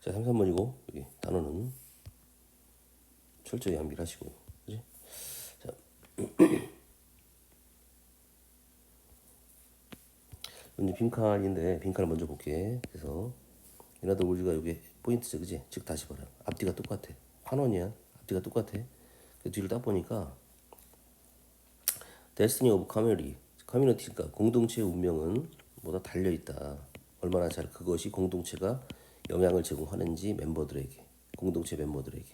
자, 3, 3번이고 여기 단어는 철저히 암기를 하시고요. 그지? 자. 이제 빈칸인데 빈칸을 먼저 볼게. 그래서 이나도 우리가 여기 포인트죠, 그지? 즉 다시 봐라. 앞뒤가 똑같아. 환원이야. 앞뒤가 똑같아. 그 뒤를 딱 보니까 데스티니 오브 커뮤니티 커뮤니티가 공동체의 운명은 뭐다 달려 있다. 얼마나 잘 그것이 공동체가 영향을 제공하는지 멤버들에게 공동체 멤버들에게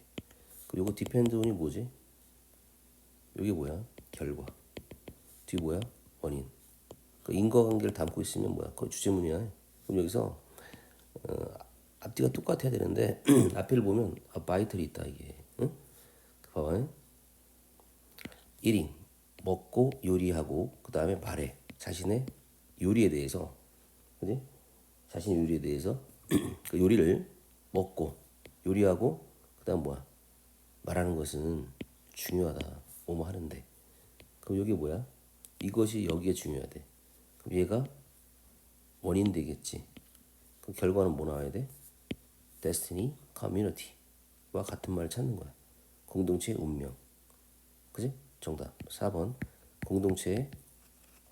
그리고 디펜드온이 뭐지? 여기 뭐야? 결과 뒤 뭐야? 원인 그 인과관계를 담고 있으면 뭐야? 그거 주제문이야. 그럼 여기서 어, 앞뒤가 똑같아야 되는데 앞에를 보면 아, 바이틀이 있다 이게. 응? 봐봐. 1인 먹고 요리하고 그 다음에 말해 자신의 요리에 대해서 그지? 자신의 요리에 대해서 그 요리를 먹고 요리하고 그 다음 뭐야? 말하는 것은 중요하다. 뭐뭐 하는데. 그럼 여기 뭐야? 이것이 여기에 중요하대 그럼 얘가 원인 되겠지. 그 결과는 뭐 나와야 돼? Destiny community와 같은 말을 찾는 거야. 공동체의 운명. 그지? 정답. 4번. 공동체의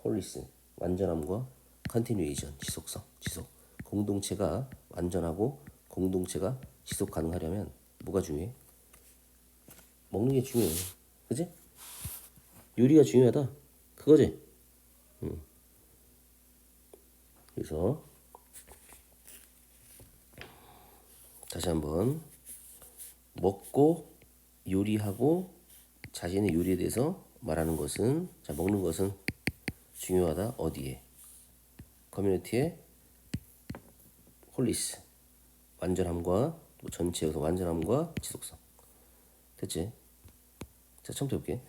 홀리스. 완전함과 컨티뉴에이션 지속성. 지속. 공동체가 완전하고 공동체가 지속 가능하려면 뭐가 중요해? 먹는 게 중요해 그지? 요리가 중요하다 그거지? 음. 그래서 다시 한번 먹고 요리하고 자신의 요리에 대해서 말하는 것은 자 먹는 것은 중요하다 어디에 커뮤니티의 홀리스 완전함과 또 전체에서 완전함과 지속성. 됐지? 자 처음부터 볼게.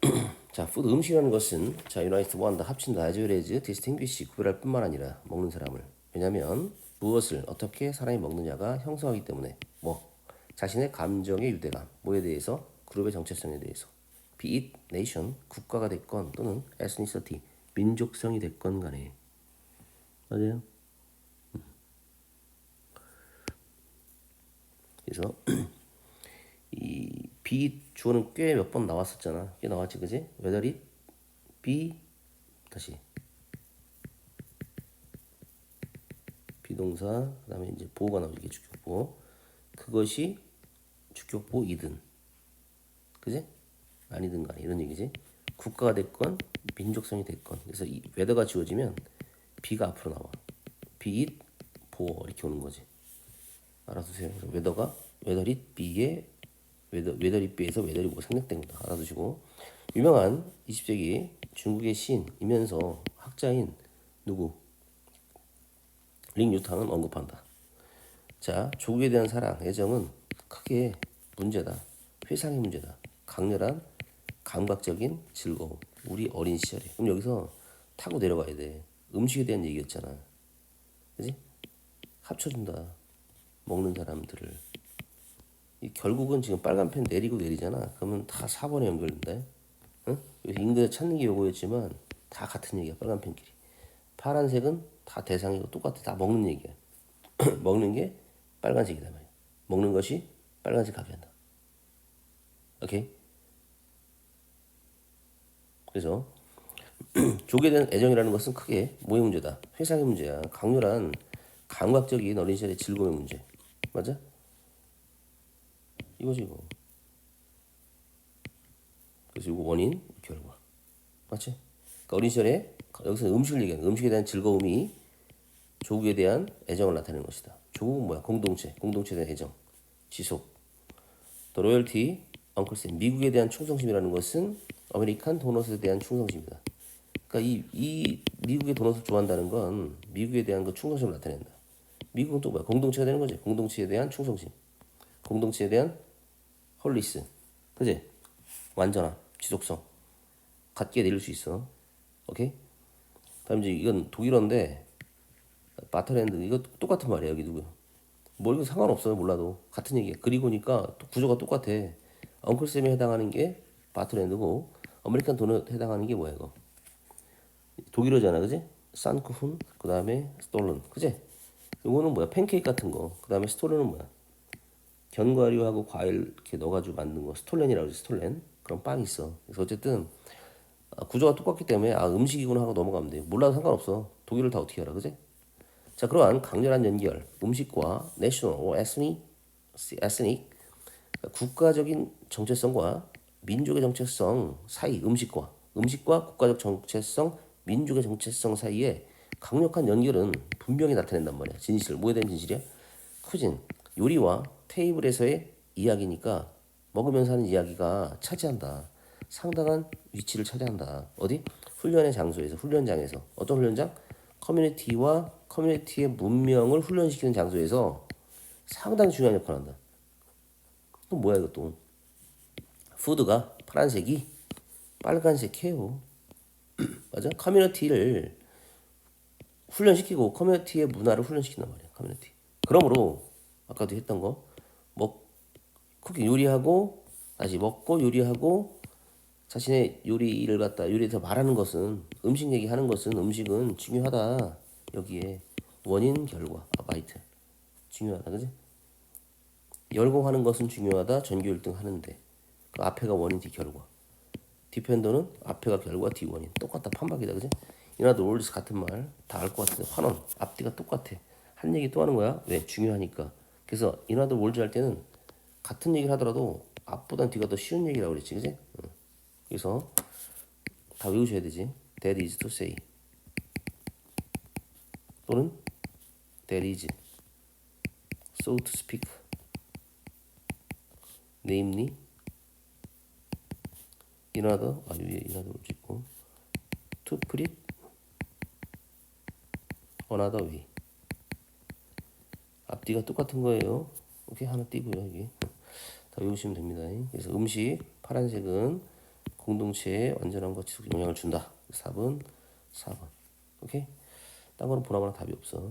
자 푸드 음식이라는 것은 자 유나이트 원다 합친다 아즈레즈 디스팅귀시 구별할 뿐만 아니라 먹는 사람을. 왜냐하면 무엇을 어떻게 사람이 먹느냐가 형성하기 때문에. 뭐? 자신의 감정의 유대감 뭐에 대해서? 그룹의 정체성에 대해서. Be it nation 국가가 됐건 또는 ethnicity 민족성이 됐건 간에. 맞아요. 그래서 이 be 주어는 꽤 몇 번 나왔었잖아. 꽤 나왔지, 그지? whether it be 다시 비동사 그다음에 이제 보호가 나오지 주격보 그것이 주격보이든 그지? 아니든 간에 이런 얘기지. 국가가 됐건 민족성이 됐건 그래서 이 웨더가 지워지면 비가 앞으로 나와. 비잇 보어 이렇게 오는 거지. 알아두세요. 웨더가 웨더릿 비에 웨더 웨더릿 비에서 웨더릿 뭐 생략된 거다. 알아두시고 유명한 20세기 중국의 시인이면서 학자인 누구 링 유탕은 언급한다. 자, 조국에 대한 사랑, 애정은 크게 문제다. 회상의 문제다. 강렬한 감각적인 즐거움. 우리 어린 시절에. 그럼 여기서 타고 내려가야 돼. 음식에 대한 얘기였잖아. 그지? 합쳐준다. 먹는 사람들을. 이 결국은 지금 빨간 펜 내리고 내리잖아. 그러면 다 4번에 연결된다. 응? 인근에 찾는 게 요거였지만 다 같은 얘기야. 빨간 펜끼리. 파란색은 다 대상이고 똑같아. 다 먹는 얘기야. 먹는 게 빨간색이다 말이야. 먹는 것이 빨간색 가게 한다. 오케이? 그래서 족에 대한 애정이라는 것은 크게 뭐의 문제다? 회상의 문제야. 강렬한 감각적인 어린 시절의 즐거움의 문제. 맞아? 이거지 이거. 그래서 이거 원인, 결과. 맞지? 그러니까 어린 시절에 여기서 음식을 얘기하는 음식에 대한 즐거움이 조국에 대한 애정을 나타내는 것이다. 조국은 뭐야? 공동체, 공동체에 대한 애정, 지속. 또 로열티, 엉클쌤, 미국에 대한 충성심이라는 것은 아메리칸 도넛에 대한 충성심이다. 그러니까 이, 이 미국의 도넛을 좋아한다는 건 미국에 대한 그 충성심을 나타낸다. 미국은 또 뭐야? 공동체가 되는 거지. 공동체에 대한 충성심. 공동체에 대한 홀리스. 그지? 완전함, 지속성. 갖게 내릴 수 있어. 오케이? 다음 이제 이건 독일어인데 바터랜드 이거 똑같은 말이야 여기 누구? 뭐 이거 상관없어요 몰라도 같은 얘기야. 그리고니까 또 구조가 똑같아. 엉클쌤에 해당하는 게 바터랜드고 아메리칸 도넛 해당하는 게 뭐야 이거? 독일어잖아, 그지? 산쿠훈 그 다음에 스톨른, 그지? 요거는 뭐야? 팬케이크 같은 거. 그 다음에 스톨렌은 뭐야? 견과류하고 과일 이렇게 넣어가지고 만든 거 스톨렌이라고 그러지 스톨렌 그런 빵이 있어. 그래서 어쨌든 아, 구조가 똑같기 때문에 아 음식이구나 하고 넘어가면 돼. 몰라도 상관없어. 독일을 다 어떻게 알아, 그지? 자, 그러한 강렬한 연결, 음식과 ethnic, ethnic 국가적인 정체성과 민족의 정체성 사이 음식과 음식과 국가적 정체성, 민족의 정체성 사이에 강력한 연결은 분명히 나타낸단 말이야. 진실, 뭐에 대한 진실이야? 쿠진, 요리와 테이블에서의 이야기니까 먹으면서 하는 이야기가 차지한다. 상당한 위치를 차지한다. 어디? 훈련의 장소에서, 훈련장에서. 어떤 훈련장? 커뮤니티와 커뮤니티의 문명을 훈련시키는 장소에서 상당히 중요한 역할을 한다. 또 뭐야 이것도? 푸드가 파란색이 빨간색해요. 맞아? 커뮤니티를 훈련시키고 커뮤니티의 문화를 훈련시킨단 말이야. 커뮤니티. 그러므로 아까도 했던 거, 먹 쿠킹 요리하고 다시 먹고 요리하고 자신의 요리를 갖다 요리에서 말하는 것은 음식 얘기하는 것은 음식은 중요하다. 여기에 원인 결과 아바이트 중요하다, 그지? 열공하는 것은 중요하다. 전교 1등 하는데 그 앞에가 원인 뒤 결과. 디펜더는 앞에가 결과 뒤 원인 똑같다 판박이다 그지? 이나도 올리스 같은 말 다 알 것 같은데 환원 앞뒤가 똑같아 한 얘기 또 하는 거야 왜 중요하니까 그래서 이나도 월즈 할 때는 같은 얘기를 하더라도 앞보단 뒤가 더 쉬운 얘기라고 그랬지 그지? 응. 그래서 다 외우셔야 되지. That is to say. 또는 that is so to speak. Namely another 아 위에 another 찍고 to put it another way. 앞뒤가 똑같은 거예요. 오케이? 하나 띄고요 여기 다 외우시면 됩니다. 그래서 음식 파란색은 공동체에 완전한 것 지속 영향을 준다. 4번 4번 오케이? 딴 거는 보나마나 답이 없어